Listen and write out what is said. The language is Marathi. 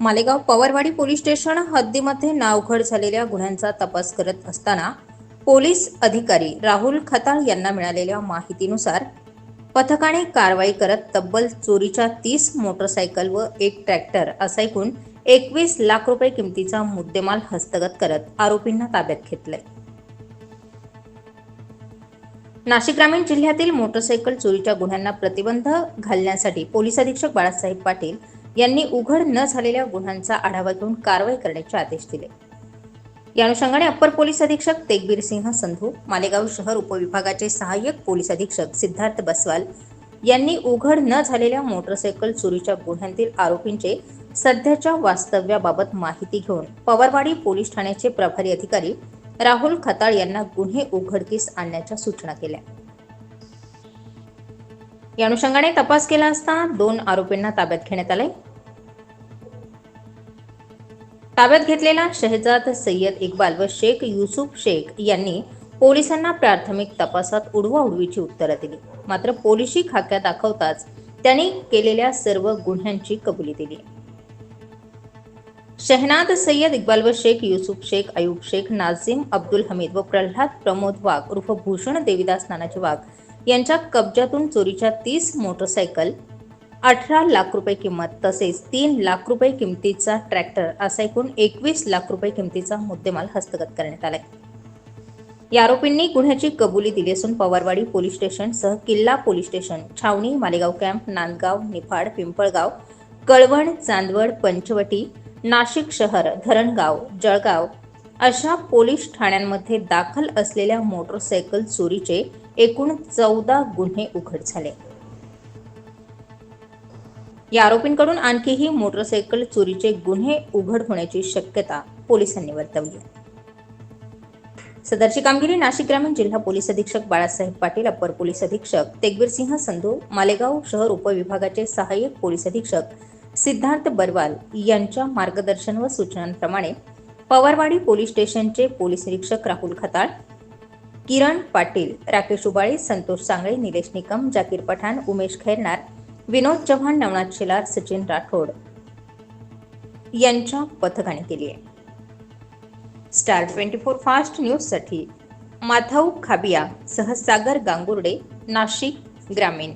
मालेगाव पवारवाडी पोलीस स्टेशन हद्दीमध्ये नावघड झालेल्या गुन्ह्यांचा तपास करत असताना पोलीस अधिकारी राहुल खताळ यांना मिळालेल्या माहितीनुसार पथकाने कारवाई करत तब्बल चोरीच्या तीस मोटरसायकल व एक ट्रॅक्टर असा एकूण एकवीस लाख रुपये किमतीचा मुद्देमाल हस्तगत करत आरोपींना ताब्यात घेतलंय. नाशिक ग्रामीण जिल्ह्यातील मोटरसायकल चोरीच्या गुन्ह्यांना प्रतिबंध घालण्यासाठी पोलीस अधीक्षक बाळासाहेब पाटील यांनी उघड न झालेल्या गुन्ह्यांचा आढावा घेऊन कारवाई करण्याचे आदेश दिले. या अनुषंगाने अप्पर पोलीस अधीक्षक तेगबीर सिंह संधू मालेगाव शहर उपविभागाचे सहाय्यक पोलीस अधीक्षक सिद्धार्थ बसवाल यांनी उघड न झालेल्या मोटरसायकल चोरीच्या गुन्ह्यांतील आरोपींचे सध्याच्या वास्तव्याबाबत माहिती घेऊन पवारवाडी पोलीस ठाण्याचे प्रभारी अधिकारी राहुल खताळ यांना गुन्हे उघडकीस आणण्याच्या सूचना केल्या. या अनुषंगाने तपास केला असता दोन आरोपींना ताब्यात घेण्यात आले ताब्यात घेतलेला शहजाद सय्यद इक्बाल व शेख युसुफ शेख यांनी पोलिसांना प्राथमिक तपासात उडवाउडवीची उत्तरं दिली. मात्र पोलिसी खाक्या दाखवताच त्यांनी केलेल्या सर्व गुन्ह्यांची कबुली दिली. शहनाद सय्यद इक्बाल व शेख युसुफ शेख अयूब शेख नाझिम अब्दुल हमीद व प्रल्हाद प्रमोद वाघ उर्फ भूषण देविदास नानाजी वाघ यांच्या कब्जातून चोरीच्या तीस मोटरसायकल अठरा लाख रुपये किंमत तसेच तीन लाख रुपये किमतीचा ट्रॅक्टर असा एकूण एकवीस लाख रुपये किमतीचा मुद्देमाल हस्तगत करण्यात आलाय. या आरोपींनी गुन्ह्याची कबुली दिली असून पवारवाडी पोलीस स्टेशन सह Killa police station Chhavani Malegaon camp Nandgaon Niphad Pimpalgaon Kalwan Chandwad Panchavati Nashik शहर धरणगाव जळगाव अशा पोलीस ठाण्यांमध्ये दाखल असलेल्या मोटरसायकल चोरीचे एकूण चौदा गुन्हे उघड झाले. या आरोपींकडून आणखीही मोटरसायकल चोरीचे गुन्हे उघड होण्याची शक्यता पोलिसांनी वर्तवली आहे. सदरची कामगिरी नाशिक ग्रामीण जिल्हा पोलीस अधीक्षक बाळासाहेब पाटील अप्पर पोलीस अधीक्षक तेगवीर सिंह संधू मालेगाव शहर उपविभागाचे सहाय्यक पोलीस अधीक्षक सिद्धार्थ बरवाल यांच्या मार्गदर्शन व सूचनांप्रमाणे पवारवाडी पोलीस स्टेशनचे पोलीस निरीक्षक राहुल खताळ किरण पाटील राकेश उबाळे संतोष सांगळे निलेश निकम जाकीर पठाण उमेश खैरनार विनोद चव्हाण नवनाथ शेलार सचिन राठोड यांच्या पथकाने केली आहे. स्टार ट्वेंटी फोर फास्ट न्यूजसाठी माथाऊ खाबिया सह सागर गांगुर्डे नाशिक ग्रामीण.